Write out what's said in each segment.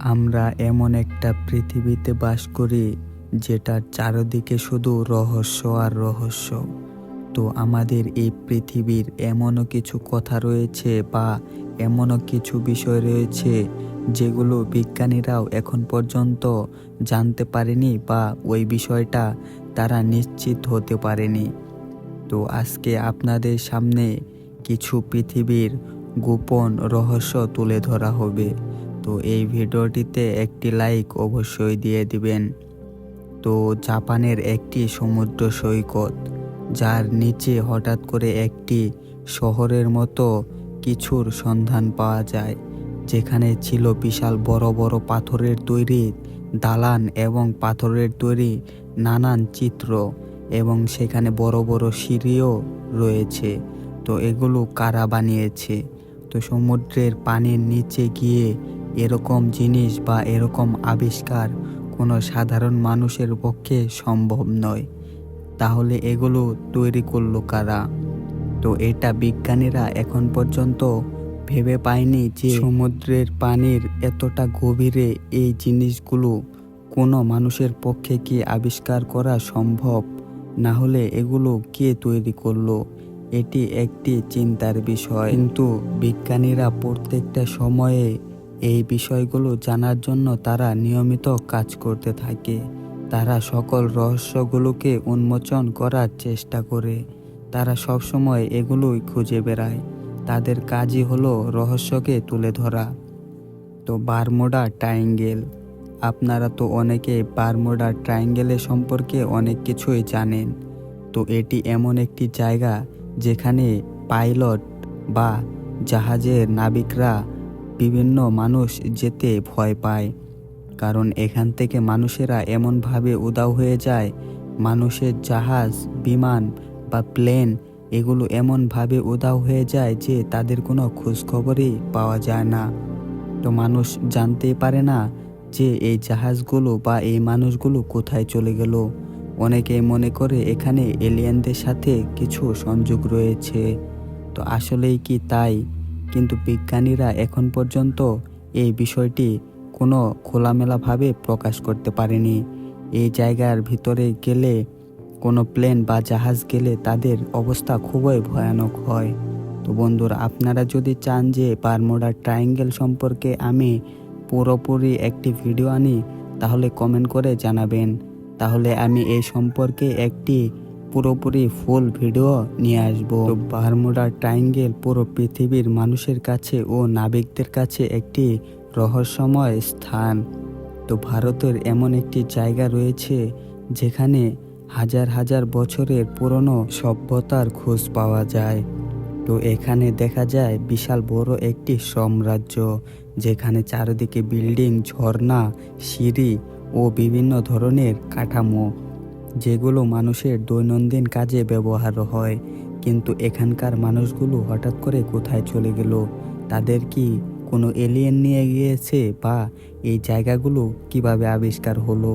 আমরা এমন একটা পৃথিবীতে বাস করি যেটার চারদিকে শুধু রহস্য আর রহস্য। তো আমাদের এই পৃথিবীর এমনও কিছু কথা রয়েছে বা এমনও কিছু বিষয় রয়েছে যেগুলো বিজ্ঞানীরাও এখন পর্যন্ত জানতে পারেনি বা ওই বিষয়টা তারা নিশ্চিত হতে পারেনি। তো আজকে আপনাদের সামনে কিছু পৃথিবীর গোপন রহস্য তুলে ধরা হবে। তো এই ভিডিওটিতে একটি লাইক অবশ্যই দিয়ে দিবেন। তো জাপানের একটি সমুদ্র সৈকত, যার নিচে হঠাৎ করে একটি শহরের মতো কিছুর সন্ধান পাওয়া যায়, যেখানে ছিল বিশাল বড় বড় পাথরের তৈরি দালান এবং পাথরের তৈরি নানান চিত্র এবং সেখানে বড় বড় সিঁড়িও রয়েছে। তো এগুলো কারা বানিয়েছে? তো সমুদ্রের পানির নিচে গিয়ে এরকম জিনিস বা এরকম আবিষ্কার কোনো সাধারণ মানুষের পক্ষে সম্ভব নয়। তাহলে এগুলো তৈরি করল কারা? তো এটা বিজ্ঞানীরা এখন পর্যন্ত ভেবে পায়নি যে সমুদ্রের পানির এতটা গভীরে এই জিনিসগুলো কোনো মানুষের পক্ষে কি আবিষ্কার করা সম্ভব? না হলে এগুলো কে তৈরি করল? এটি একটি চিন্তার বিষয়। কিন্তু বিজ্ঞানীরা প্রত্যেকটা সময়ে এই বিষয়গুলো জানার জন্য তারা নিয়মিত কাজ করতে থাকে। তারা সকল রহস্যগুলোকে উন্মোচন করার চেষ্টা করে। তারা সবসময় এগুলোই খুঁজে বেড়ায়। তাদের কাজই হলো রহস্যকে তুলে ধরা। তো বারমোডা ট্রায়াঙ্গেল। আপনারা তো অনেকে বারমোডা ট্রায়াঙ্গেলের সম্পর্কে অনেক কিছুই জানেন। তো এটি এমন একটি জায়গা যেখানে পাইলট বা জাহাজের নাবিকরা বিভিন্ন মানুষ যেতে ভয় পায়। কারণ এখান থেকে মানুষেরা এমনভাবে উদাও হয়ে যায়, মানুষের জাহাজ, বিমান বা প্লেন এগুলো এমনভাবে উদাও হয়ে যায় যে তাদের কোনো খোঁজখবরই পাওয়া যায় না। তো মানুষ জানতেই পারে না যে এই জাহাজগুলো বা এই মানুষগুলো কোথায় চলে গেল। অনেকে মনে করে এখানে এলিয়েনদের সাথে কিছু সংযোগ রয়েছে। তো আসলেই কি তাই? কিন্তু বিজ্ঞানীরা এখন পর্যন্ত এই বিষয়টি কোনো খোলামেলাভাবে প্রকাশ করতে পারেনি। এই জায়গার ভিতরে গেলে, কোনো প্লেন বা জাহাজ গেলে তাদের অবস্থা খুবই ভয়ানক হয়। তো বন্ধুরা, আপনারা যদি চান যে বারমোডা ট্রায়াঙ্গেল সম্পর্কে আমি পুরোপুরি একটি ভিডিও আনি, তাহলে কমেন্ট করে জানাবেন। তাহলে আমি এই সম্পর্কে একটি পুরোপুরি ফুল ভিডিও নিয়ে আসব। বারমুডা ট্রায়াঙ্গেল পুরো পৃথিবীর মানুষের কাছে ও নাবিকদের কাছে একটি রহস্যময় স্থান। তো ভারতের এমন একটি জায়গা রয়েছে যেখানে হাজার হাজার বছরের পুরনো সভ্যতার খোঁজ পাওয়া যায়। তো এখানে দেখা যায় বিশাল বড় একটি সাম্রাজ্য, যেখানে চারিদিকে বিল্ডিং, ঝর্ণা, সিঁড়ি ও বিভিন্ন ধরনের কাঠামো। যেগুলো মানুষের দৈনন্দিন কাজে ব্যবহার হয়, কিন্তু এখানকার মানুষগুলো হঠাৎ করে কোথায় চলে গেল? তাদের কি কোনো এলিয়েন নিয়ে গিয়েছে বা এই জায়গাগুলো কীভাবে আবিষ্কার হলো?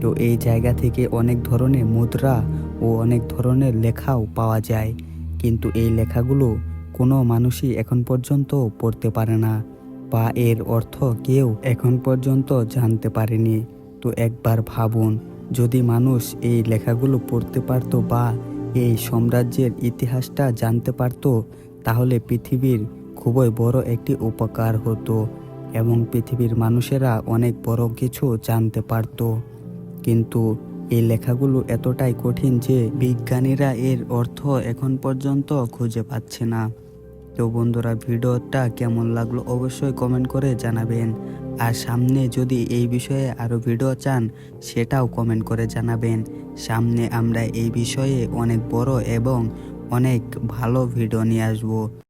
তো এই জায়গা থেকে অনেক ধরনের মুদ্রা ও অনেক ধরনের লেখাও পাওয়া যায়, কিন্তু এই লেখাগুলো কোনো মানুষই এখন পর্যন্ত পড়তে পারে না বা এর অর্থ কেউ এখন পর্যন্ত জানতে পারেনি। তো একবার ভাবুন যদি মানুষ এই লেখাগুলো পড়তে পারত বা এই সাম্রাজ্যের ইতিহাসটা জানতে পারত, তাহলে পৃথিবীর খুবই বড় একটি উপকার হতো এবং পৃথিবীর মানুষেরা অনেক বড় কিছু জানতে পারত। কিন্তু এই লেখাগুলো এতটাই কঠিন যে বিজ্ঞানীরা এর অর্থ এখন পর্যন্ত খুঁজে পাচ্ছে না। তো বন্ধুরা ভিডিওটা কেমন লাগল অবশ্যই কমেন্ট করে জানাবেন। আর সামনে যদি এই বিষয়ে আরও ভিডিও চান, সেটাও কমেন্ট করে জানাবেন। সামনে আমরা এই বিষয়ে অনেক বড় এবং অনেক ভালো ভিডিও নিয়ে আসব।